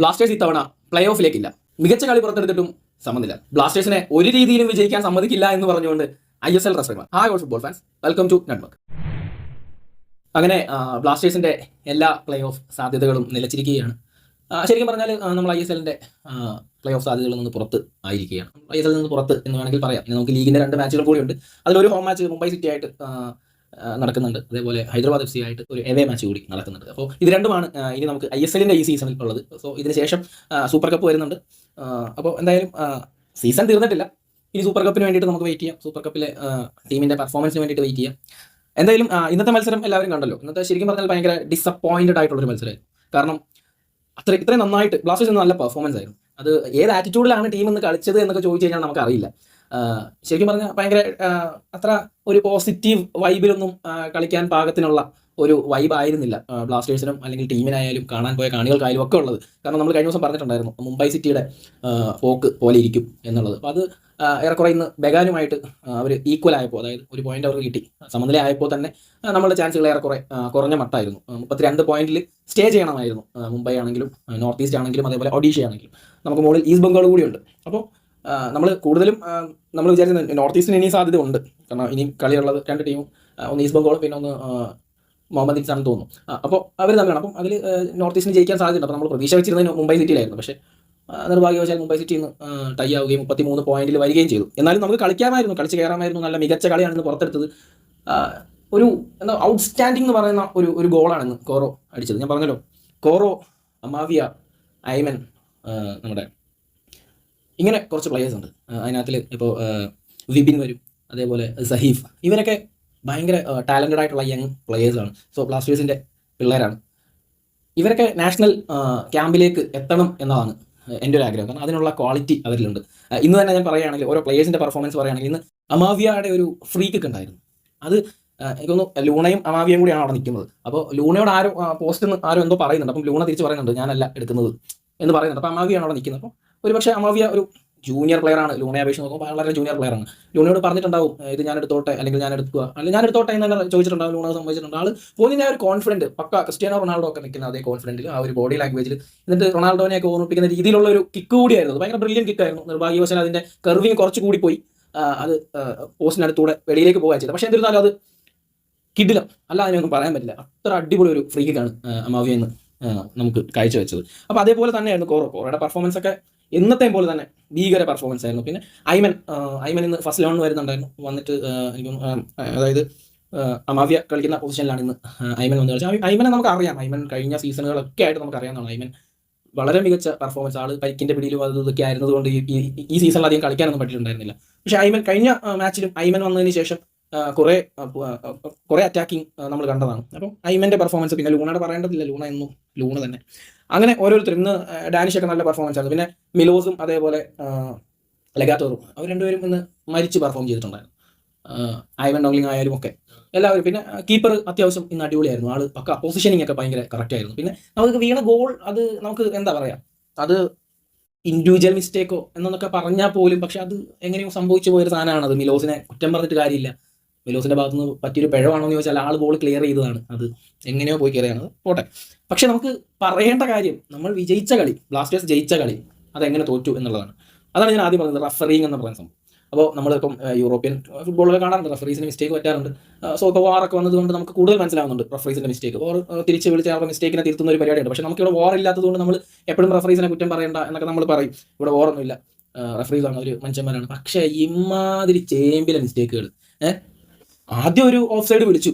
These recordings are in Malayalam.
ബ്ലാസ്റ്റേഴ്സ് ഇത്തവണ പ്ലേ ഓഫിലേക്കില്ല മികച്ച കളി പുറത്തെടുത്തിട്ടും സമ്മതില്ല. ബ്ലാസ്റ്റേഴ്സിനെ ഒരു രീതിയിലും വിജയിക്കാൻ സമ്മതിക്കില്ല എന്ന് പറഞ്ഞുകൊണ്ട് I S L റെസ്ലർമാർ hi football fans welcome to network അങ്ങനെ ബ്ലാസ്റ്റേഴ്സിന്റെ എല്ലാ പ്ലേ ഓഫ് സാധ്യതകളും നിലച്ചിരിക്കുകയാണ്. ശരിക്കും പറഞ്ഞാൽ നമ്മൾ ഐ എസ് എല്ലിന്റെ പ്ലേ ഓഫ് സാധ്യതകളിൽ നിന്ന് പുറത്ത് ആയിരിക്കുകയാണ്. ഐ എസ് എല്ലിൽ നിന്ന് പുറത്ത് എന്ന് വേണമെങ്കിൽ പറയാം. നമുക്ക് ലീഗിന്റെ രണ്ട് മാച്ചുകൾ കൂടിയുണ്ട്. അതിലൊരു ഹോം മാച്ച് മുംബൈ സിറ്റി ആയിട്ട് നടക്കുന്നുണ്ട്. അതേപോലെ ഹൈദരാബാദ് എഫ് സി ആയിട്ട് ഒരു എവേ മാച്ച് കൂടി നടക്കുന്നുണ്ട്. അപ്പോൾ ഇത് രണ്ടുമാണ് ഇനി നമുക്ക് ഐ എസ് എല്ലിന്റെ ഈ സീസണിൽ ഉള്ളത്. സോ ഇതിന് ശേഷം സൂപ്പർ കപ്പ് വരുന്നുണ്ട്. അപ്പോൾ എന്തായാലും സീസൺ തീർന്നിട്ടില്ല. ഇനി സൂപ്പർ കപ്പിന് വേണ്ടിയിട്ട് നമുക്ക് വെയിറ്റ് ചെയ്യാം. സൂപ്പർ കപ്പിലെ ടീമിന്റെ പെർഫോമൻസിന് വേണ്ടിയിട്ട് വെയിറ്റ് ചെയ്യാം. എന്തായാലും ഇന്നത്തെ മത്സരം എല്ലാവരും കണ്ടല്ലോ. ഇന്നത്തെ ശരിക്കും പറഞ്ഞാൽ ഭയങ്കര ഡിസപ്പോയിന്റഡ് ആയിട്ടുള്ളൊരു മത്സരമായിരുന്നു കാരണം അത്ര ഇത്രയും നന്നായിട്ട് ബ്ലാസ്റ്റേഴ്സ് നല്ല പെർഫോമൻസ് ആയിരുന്നു. അത് ഏത് ആറ്റിറ്റ്യൂഡിലാണ് ടീം ഇന്ന് കളിച്ചത് എന്നൊക്കെ ചോദിച്ചു കഴിഞ്ഞാൽ നമുക്കറിയില്ല. ശരിക്കും പറഞ്ഞാൽ ഭയങ്കര അത്ര ഒരു പോസിറ്റീവ് വൈബിലൊന്നും കളിക്കാൻ പാകത്തിനുള്ള ഒരു വൈബ് ആയിരുന്നില്ല ബ്ലാസ്റ്റേഴ്സിനും അല്ലെങ്കിൽ ടീമിനായാലും കാണാൻ പോയ കാണികൾക്കായാലും ഒക്കെ ഉള്ളത്. കാരണം നമ്മൾ കഴിഞ്ഞ ദിവസം പറഞ്ഞിട്ടുണ്ടായിരുന്നു മുംബൈ സിറ്റിയുടെ പോക്ക് പോലെ ഇരിക്കും എന്നുള്ളത്. അപ്പോൾ അത് ഏറെക്കുറെ ഇന്ന് ബെഗാനുമായിട്ട് അവർ ഈക്വൽ ആയപ്പോൾ അതായത് ഒരു പോയിന്റ് അവർക്ക് കിട്ടി. സമനില ആയപ്പോൾ തന്നെ നമ്മളുടെ ചാൻസുകൾ ഏറെക്കുറെ കുറഞ്ഞ മട്ടായിരുന്നു. മുപ്പത്തിരണ്ട് പോയിന്റിൽ സ്റ്റേ ചെയ്യണമായിരുന്നു മുംബൈ ആണെങ്കിലും നോർത്ത് ഈസ്റ്റ് ആണെങ്കിലും അതേപോലെ ഒഡീഷ ആണെങ്കിലും. നമുക്ക് മുകളിൽ ഈസ്റ്റ് ബംഗാൾ കൂടിയുണ്ട് അപ്പോൾ നമ്മൾ കൂടുതലും നമ്മൾ വിചാരിക്കുന്നത് നോർത്ത് ഈസ്റ്റിന് ഇനി സാധ്യത ഉണ്ട് കാരണം ഇനി കളിയുള്ളത് രണ്ട് ടീമും ഒന്ന് ഈസ്റ്റ് ബംഗാൾ പിന്നെ ഒന്ന് മുഹമ്മദ് ഇൻസാണെന്ന് തോന്നുന്നു. അപ്പോൾ അവർ തമ്മിലാണ്. അപ്പം അതിൽ നോർത്ത് ഈസ്റ്റിന് ജയിക്കാൻ സാധ്യതയുണ്ട്. അപ്പോൾ നമ്മൾ പ്രതീക്ഷ വെച്ചിരുന്നത് മുംബൈ സിറ്റിയിലായിരുന്നു പക്ഷേ നിർഭാഗ്യവശാൽ മുംബൈ സിറ്റി ഇന്ന് ടൈ ആവുകയും മുപ്പത്തി മൂന്ന് പോയിന്റിൽ വരികയും ചെയ്തു. എന്നാലും നമുക്ക് കളിക്കാമായിരുന്നു. കളിച്ച് കയറാമായിരുന്നു. നല്ല മികച്ച കളിയാണെന്ന് പുറത്തെടുത്തത്. ഒരു എന്താ ഔട്ട്സ്റ്റാൻഡിംഗ് എന്ന് പറയുന്ന ഒരു ഒരു ഗോളാണ് ഇന്ന് കോറോ അടിച്ചത്. ഞാൻ പറഞ്ഞല്ലോ. കോറോ അമാവിയ ഐമൻ നമ്മുടെ ഇങ്ങനെ കുറച്ച് പ്ലേയേഴ്സ് ഉണ്ട്. അതിനകത്തിൽ ഇപ്പോൾ വിപിൻ വരും അതേപോലെ സഹീഫ്. ഇവരൊക്കെ ഭയങ്കര ടാലന്റഡ് ആയിട്ടുള്ള യങ് പ്ലേയേഴ്സാണ് സോ ബ്ലാസ്റ്റേഴ്സിന്റെ പിള്ളേരാണ്. ഇവരൊക്കെ നാഷണൽ ക്യാമ്പിലേക്ക് എത്തണം എന്നതാണ് എന്റെ ഒരു ആഗ്രഹം. കാരണം അതിനുള്ള ക്വാളിറ്റി അവരിലുണ്ട്. ഇന്ന് തന്നെ ഞാൻ പറയുകയാണെങ്കിൽ ഓരോ പ്ലേയേഴ്സിന്റെ പെർഫോമൻസ് പറയുകയാണെങ്കിൽ ഇന്ന് അമാവിയയുടെ ഒരു ഫ്രീ കിക്ക് ഉണ്ടായിരുന്നു. അത് എനിക്കൊന്ന് ലൂണയും അമാവിയയും കൂടിയാണ് അവിടെ നിൽക്കുന്നത്. അപ്പോൾ ലൂണയോട് ആരോ പോസ്റ്റ് ആരോ എന്തോ പറയുന്നുണ്ട്. അപ്പം ലൂണ തിരിച്ച് പറയുന്നുണ്ട് ഞാനല്ല എടുക്കുന്നത്. എന്ന് പറയുന്നുണ്ട്. അപ്പോൾ അമാവിയാണ് അവിടെ നിൽക്കുന്നത്. അപ്പോൾ ഒരുപക്ഷെ അമാവിയ ഒരു ജൂനിയർ പ്ലെയർ ആണ്. ലൂണയെ അപേക്ഷിച്ച് നോക്കുമ്പോൾ വളരെ ജൂനിയർ പ്ലെയർ ആണ്. ലൂണയോട് പറഞ്ഞിട്ടുണ്ടാവും ഇത് ഞാൻ എടുത്തോട്ടെ അല്ലെങ്കിൽ ഞാൻ എടുക്കുക അല്ലെങ്കിൽ ഞാൻ എടുത്തോട്ടെ എന്ന് ചോദിച്ചിട്ടുണ്ടാവും ലൂണ സംഭവിച്ചിട്ടുണ്ട് ആൾ പോയിന്റ് ആ ഒരു കോൺഫിഡന്റ് പക്ക ക്രിസ്ത്യാനോ റൊണാൾഡോ ഒക്കെ നിൽക്കുന്ന അതേ കോൺഫിഡന്റിൽ ആ ഒരു ബോഡി ലാംഗ്വേജിൽ എന്നിട്ട് റൊണാൾഡോനെ ഒക്കെ ഓർമ്മിപ്പിക്കുന്ന രീതിയിലുള്ള ഒരു കിക്ക് കൂടിയായിരുന്നു. ഭയങ്കര ബ്രില്യൻ കിക്കായിരുന്നു നിർഭാഗ്യവശാൽ അതിന്റെ കർവിങ് കുറച്ച് കൂടി പോയി. അത് പോസ്റ്റിനടുത്തൂടെ വെളിയിലേക്ക് പോകാൻ ചെയ്തത്. പക്ഷേ എന്നിരുന്നാലും അത് കിടിലം. അല്ല അതിനൊന്നും പറയാൻ പറ്റില്ല. അത്ര അടിപൊളി ഒരു ഫ്രീ കിക്കാണ് അമാവിയെന്ന് നമുക്ക് കാഴ്ചവെച്ചത്. അപ്പോൾ അതേപോലെ തന്നെയായിരുന്നു കോറോ. കോറോയുടെ പെർഫോമൻസ് ഒക്കെ എന്നത്തെയും പോലെ തന്നെ ഭീകര പെർഫോമൻസ് ആയിരുന്നു. പിന്നെ ഐമൻ ഐമൻ ഇന്ന് ഫസ്റ്റ് ലെവൻ വരുന്നുണ്ടായിരുന്നു. വന്നിട്ട് എനിക്ക് അതായത് അമാവ്യ കളിക്കുന്ന പൊസിഷനിലാണ് ഇന്ന് ഐമൻ വന്ന് കളിച്ചത്. ഐമനെ നമുക്ക് അറിയാം. ഐമൻ കഴിഞ്ഞ സീസണുകളൊക്കെ ആയിട്ട് നമുക്ക് അറിയാവുന്നതാണ്. ഐമൻ വളരെ മികച്ച പെർഫോമൻസ് ആൾ പരിക്കിന്റെ പിടിയിലും അത് ഇതൊക്കെ ആയിരുന്നതുകൊണ്ട് ഈ ഈ- സീസണിൽ അധികം കളിക്കാനൊന്നും പറ്റിയിട്ടുണ്ടായിരുന്നില്ല. പക്ഷേ ഐമൻ കഴിഞ്ഞ മാച്ചിലും ഐമൻ വന്നതിന് ശേഷം കുറെ കുറേ അറ്റാക്കിംഗ് നമ്മൾ കണ്ടതാണ്. അപ്പം ഐമന്റെ പെർഫോമൻസ് പിന്നെ ലൂണയുടെ പറയേണ്ടതില്ല. ലൂണ എന്നും ലൂണ തന്നെ. അങ്ങനെ ഓരോരുത്തരും ഇന്ന് ഡാനിഷ് ഒക്കെ നല്ല പെർഫോമൻസ് ആയിരുന്നു പിന്നെ മിലോസും അതേപോലെ ലഗാറ്റോറും അവർ രണ്ടുപേരും ഇന്ന് മരിച്ച് പെർഫോം ചെയ്തിട്ടുണ്ടായിരുന്നു. ഐവൻ ഡോങ്ലിംഗ് ആയാലും ഒക്കെ. എല്ലാവരും. പിന്നെ കീപ്പർ അത്യാവശ്യം ഇന്ന് അടിപൊളിയായിരുന്നു. ആൾ പക്ക പൊസിഷനിങ് ഒക്കെ ഭയങ്കര കറക്റ്റ് ആയിരുന്നു. പിന്നെ നമുക്ക് വീണ ഗോൾ അത് നമുക്ക് എന്താ പറയാ? അത് ഇൻഡിവിജ്വൽ മിസ്റ്റേക്കോ എന്നൊക്കെ പറഞ്ഞാൽ പോലും പക്ഷെ അത് എങ്ങനെയോ സംഭവിച്ചു പോയൊരു സാധനമാണ് അത്. മിലോസിനെ കുറ്റം പറഞ്ഞിട്ട് കാര്യമില്ല. മിലോസിന്റെ ഭാഗത്തുനിന്ന് പറ്റിയൊരു പിഴവാണോ എന്ന് ചോദിച്ചാൽ ആൾ ബോൾ ക്ലിയർ ചെയ്തതാണ്. അത് എങ്ങനെയോ പോയി കയറിയാണ് പോട്ടെ. പക്ഷെ നമുക്ക് പറയേണ്ട കാര്യം നമ്മൾ വിജയിച്ച കളി ബ്ലാസ്റ്റേഴ്സ് ജയിച്ച കളി അതെങ്ങനെ തോറ്റു എന്നുള്ളതാണ്. അതാണ് ഞാൻ ആദ്യം പറഞ്ഞത് റഫറിങ് എന്ന് പറയുന്ന സംഭവം. അപ്പോൾ നമ്മളിപ്പം യൂറോപ്യൻ ഫുട്ബോളൊക്കെ കാണാറുണ്ട്. റഫറീസിന് മിസ്റ്റേക്ക് പറ്റാറുണ്ട്. സോ ഇപ്പോൾ വാറൊക്കെ വന്നതുകൊണ്ട് നമുക്ക് കൂടുതൽ മനസ്സിലാവുന്നുണ്ട് റഫറീസിന്റെ മിസ്റ്റേക്ക് ഓർ തിരിച്ച് വിളിച്ച് അവരുടെ മിസ്റ്റേക്കിനെ തിരുത്തുന്ന ഒരു പരിപാടിയുണ്ട്. പക്ഷേ നമുക്കിവിടെ വാർ ഇല്ലാത്തതുകൊണ്ട് നമ്മൾ എപ്പോഴും റഫറീസിനെ കുറ്റം പറയണ്ട എന്നൊക്കെ നമ്മൾ പറയും. ഇവിടെ വാറൊന്നുമില്ല റഫറീസാണ് ഒരു മനുഷ്യന്മാരാണ്. പക്ഷേ ഇമാതിരി ചേമ്പിലെ മിസ്റ്റേക്കുകൾ ഏഹ് ആദ്യം ഒരു ഓഫ് സൈഡ് വിളിച്ചു.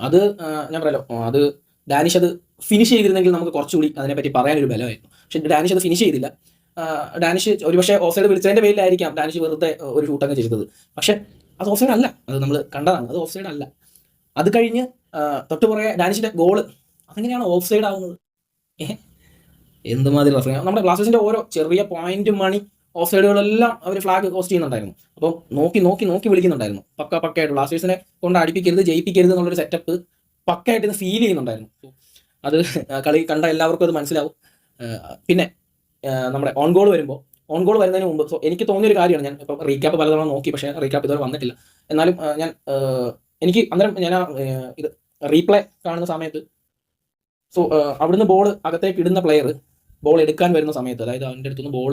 അത് ഞാൻ പറയാലോ അത് ഡാനിഷ് അത് ഫിനിഷ് ചെയ്തിരുന്നെങ്കിൽ നമുക്ക് കുറച്ചുകൂടി അതിനെപ്പറ്റി പറയാനൊരു ബലമായിരുന്നു. പക്ഷെ ഡാനിഷ് അത് ഫിനിഷ് ചെയ്തില്ല. ഡാനിഷ് ഒരുപക്ഷെ ഓഫ് സൈഡ് വിളിച്ചതിന്റെ പേരിലായിരിക്കാം ഡാനിഷ് വെറുതെ ഒരു ഷൂട്ടങ്ങ് ചെയ്തത്. പക്ഷെ അത് ഓഫ് സൈഡ് അല്ല. അത് നമ്മൾ കണ്ടതാണ്. അത് ഓഫ് സൈഡ് അല്ല. അത് കഴിഞ്ഞ് തൊട്ട് പുറകെ ഡാനിഷിന്റെ ഗോൾ അതെങ്ങനെയാണ് ഓഫ് സൈഡ് ആവുന്നത്? ഏഹ് എന്തുമാതിരി റഫറി നമ്മുടെ ബ്ലാസ്റ്റേഴ്സിന്റെ ഓരോ ചെറിയ പോയിന്റ് മണി ഓഫ് സൈഡുകളെല്ലാം അവർ ഫ്ലാഗ് കോസ്റ്റ് ചെയ്യുന്നുണ്ടായിരുന്നു. അപ്പം നോക്കി നോക്കി നോക്കി വിളിക്കുന്നുണ്ടായിരുന്നു. പക്ക പക്കയായിട്ട് ബ്ലാസ്റ്റേഴ്സിനെ കൊണ്ട് അടിപ്പിക്കരുത് ജയിപ്പിക്കരുത് എന്നുള്ളൊരു സെറ്റപ്പ് പക്കയായിട്ട് ഇത് ഫീൽ ചെയ്യുന്നുണ്ടായിരുന്നു. അത് കളി കണ്ട എല്ലാവർക്കും അത് മനസ്സിലാവും. പിന്നെ നമ്മുടെ ഓൺ ഗോൾ വരുമ്പോൾ ഓൺ ഗോൾ വരുന്നതിന് മുമ്പ് സോ എനിക്ക് തോന്നിയൊരു കാര്യമാണ് ഞാൻ ഇപ്പം റീക്യാപ്പ് പലതവണ നോക്കി പക്ഷേ റീക്യാപ്പ് ഇതുവരെ വന്നിട്ടില്ല. എന്നാലും ഞാൻ എനിക്ക് അന്നേരം ഞാൻ ഇത് റീപ്ലേ കാണുന്ന സമയത്ത് സോ അവിടുന്ന് ബോൾ അകത്തേക്ക് ഇടുന്ന പ്ലെയർ ബോൾ എടുക്കാൻ വരുന്ന സമയത്ത് അതായത് അവന്റെ അടുത്തുനിന്ന് ബോൾ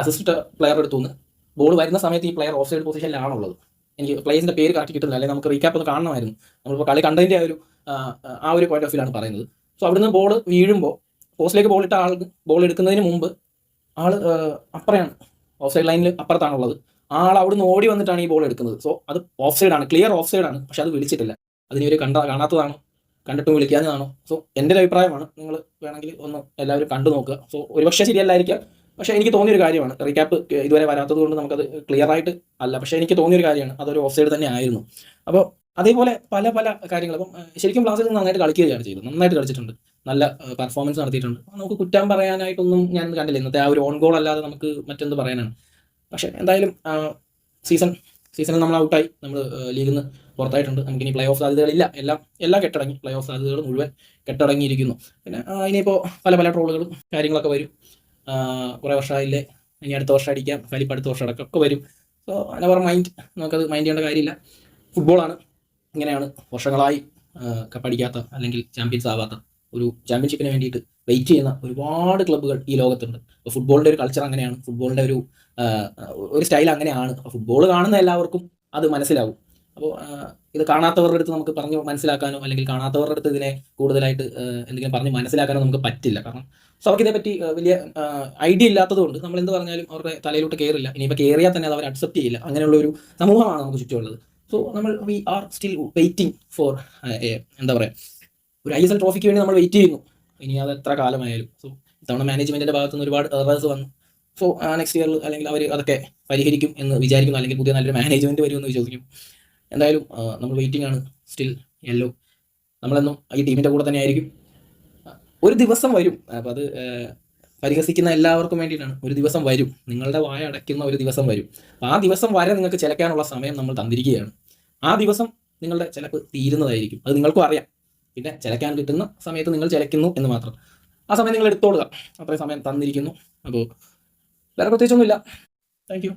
അസിസ്റ്റ് പ്ലെയർ എടുത്തു നിന്ന് ബോൾ വരുന്ന സമയത്ത് ഈ പ്ലെയർ ഓഫ് സൈഡ് പൊസിഷനിലാണുള്ളത് എനിക്ക് പ്ലേസിന്റെ പേര് കറക്റ്റ് കിട്ടുന്നില്ല. അല്ലെങ്കിൽ നമുക്ക് റീക്യാപ്പ് ഒന്ന് കാണണമായിരുന്നു. നമ്മളിപ്പോൾ കളി കണ്ടതിന്റെ ആ ഒരു ആ, ഒരു പോയിന്റ് ഓഫ് വ്യൂലാണ് പറയുന്നത്. സോ അവിടുന്ന് ബോൾ വീഴുമ്പോൾ പോസ്റ്റിലേക്ക് ബോൾ ഇട്ട ബോൾ എടുക്കുന്നതിന് മുമ്പ് ആൾ അപ്പുറയാണ്. ഓഫ് സൈഡ് ലൈനിൽ അപ്പുറത്താണുള്ളത്. ആൾ അവിടുന്ന് ഓടി വന്നിട്ടാണ് ഈ ബോൾ എടുക്കുന്നത്. സോ അത് ഓഫ് സൈഡാണ് ക്ലിയർ ഓഫ് സൈഡാണ് പക്ഷെ അത് വിളിച്ചിട്ടില്ല. അതിനൊരു കണ്ട കാണാത്തതാണോ. കണ്ടിട്ടും വിളിക്കാഞ്ഞതാണോ സോ എന്റെ ഒരു അഭിപ്രായമാണ്. നിങ്ങൾ വേണമെങ്കിൽ ഒന്ന് എല്ലാവരും കണ്ടു നോക്കുക. സോ ഒരുപക്ഷെ ശരിയല്ലായിരിക്കാം. പക്ഷേ എനിക്ക് തോന്നിയൊരു കാര്യമാണ്. റീക്യാപ്പ് ഇതുവരെ വരാത്തത് കൊണ്ട് നമുക്കത് ക്ലിയർ ആയിട്ട് അല്ല. പക്ഷേ എനിക്ക് തോന്നിയൊരു കാര്യമാണ്. അതൊരു ഓഫ് സൈഡ് തന്നെ ആയിരുന്നു. അപ്പോൾ അതേപോലെ പല പല കാര്യങ്ങൾ. അപ്പം ശരിക്കും ബ്ലാസ്റ്റേഴ്സ് നന്നായിട്ട് കളിക്കുകയാണ് ചെയ്തത് നന്നായിട്ട് കളിച്ചിട്ടുണ്ട്. നല്ല പെർഫോമൻസ് നടത്തിയിട്ടുണ്ട്. നമുക്ക് കുറ്റം പറയാനായിട്ടൊന്നും ഞാൻ കണ്ടില്ല. ഇന്നത്തെ ആ ഒരു ഓൺ ഗോൾ അല്ലാതെ നമുക്ക് മറ്റെന്ത് പറയാനാണ്. പക്ഷേ എന്തായാലും സീസൺ സീസണിൽ നമ്മൾ ഔട്ടായി നമ്മൾ ലീഗിൽ നിന്ന് പുറത്തായിട്ടുണ്ട്. നമുക്കിനി പ്ലേ ഓഫ് സാധ്യതകളില്ല. എല്ലാം എല്ലാം കെട്ടടങ്ങി. പ്ലേ ഓഫ് സാധ്യതകൾ മുഴുവൻ കെട്ടടങ്ങിയിരിക്കുന്നു. പിന്നെ ഇനിയിപ്പോൾ പല പല ട്രോളുകളും കാര്യങ്ങളൊക്കെ വരും. കുറേ വർഷമായില്ലേ? ഇനി അടുത്ത വർഷം അടിക്കാം. കലിപ്പ് അടുത്ത വർഷം അടക്കം ഒക്കെ വരും. സോ നെവർ മൈൻഡ് നമുക്കത് മൈൻഡ് ചെയ്യേണ്ട കാര്യമില്ല. ഫുട്ബോളാണ് ഇങ്ങനെയാണ് വർഷങ്ങളായി കപ്പടിക്കാത്ത അല്ലെങ്കിൽ ചാമ്പ്യൻസ് ആവാത്ത ഒരു ചാമ്പ്യൻഷിപ്പിന് വേണ്ടിയിട്ട് വെയിറ്റ് ചെയ്യുന്ന ഒരുപാട് ക്ലബ്ബുകൾ ഈ ലോകത്തുണ്ട്. അപ്പോൾ ഫുട്ബോളിന്റെ ഒരു കൾച്ചർ അങ്ങനെയാണ്. ഫുട്ബോളിന്റെ ഒരു ഒരു സ്റ്റൈൽ അങ്ങനെയാണ്. ഫുട്ബോൾ കാണുന്ന എല്ലാവർക്കും അത് മനസ്സിലാവും. അപ്പോൾ ഇത് കാണാത്തവരുടെ അടുത്ത് നമുക്ക് പറഞ്ഞ് മനസ്സിലാക്കാനോ അല്ലെങ്കിൽ കാണാത്തവരുടെ അടുത്ത് ഇതിനെ കൂടുതലായിട്ട് എന്തെങ്കിലും പറഞ്ഞ് മനസ്സിലാക്കാനോ നമുക്ക് പറ്റില്ല. കാരണം സോ അവർക്ക് ഇതേപ്പറ്റി വലിയ ഐഡിയ ഇല്ലാത്തതുകൊണ്ട് നമ്മൾ എന്ത് പറഞ്ഞാലും അവരുടെ തലയിലോട്ട് കയറില്ല ഇനിയിപ്പോൾ കയറിയാൽ തന്നെ അത് അവർ അക്സെപ്റ്റ് ചെയ്യില്ല. അങ്ങനെയുള്ള ഒരു സമൂഹമാണ് നമുക്ക് ചുറ്റുമുള്ളത്. സോ നമ്മൾ we are still waiting for എന്താ പറയുക ഒരു ഐ എസ് എൽ ട്രോഫിക്ക് വേണ്ടി നമ്മൾ വെയിറ്റ് ചെയ്യുന്നു. ഇനി അത് എത്ര കാലമായാലും. സോ ഇത്തവണ മാനേജ്മെന്റിന്റെ ഭാഗത്തു നിന്ന് ഒരുപാട് എറേഴ്സ് വന്നു. സോ നെക്സ്റ്റ് ഇയറിൽ അല്ലെങ്കിൽ അവർ അതൊക്കെ പരിഹരിക്കും എന്ന് വിചാരിക്കുന്നു. അല്ലെങ്കിൽ പുതിയ നല്ലൊരു മാനേജ്മെന്റ് വരുമെന്ന് വിശ്വസിക്കും എന്തായാലും നമ്മൾ വെയിറ്റിംഗ് ആണ്. സ്റ്റിൽ യെല്ലോ നമ്മളെന്നും ഈ ടീമിന്റെ കൂടെ തന്നെ ആയിരിക്കും. ഒരു ദിവസം വരും. അപ്പോൾ അത് പരിഹസിക്കുന്ന എല്ലാവർക്കും വേണ്ടിയിട്ടാണ്. ഒരു ദിവസം വരും. നിങ്ങളുടെ വായ അടയ്ക്കുന്ന ഒരു ദിവസം വരും. ആ ദിവസം വരെ നിങ്ങൾക്ക് ചിലക്കാനുള്ള സമയം നമ്മൾ തന്നിരിക്കുകയാണ്. ആ ദിവസം നിങ്ങളുടെ ചിലപ്പ് തീരുന്നതായിരിക്കും. അത് നിങ്ങൾക്കും അറിയാം. പിന്നെ ചിലക്കാൻ കിട്ടുന്ന സമയത്ത് നിങ്ങൾ ചിലക്കുന്നു എന്ന് മാത്രം. ആ സമയം നിങ്ങൾ എടുത്തോളുക. അത്രയും സമയം തന്നിരിക്കുന്നു. അപ്പോൾ വേറെ പ്രത്യേകിച്ചൊന്നുമില്ല. Thank you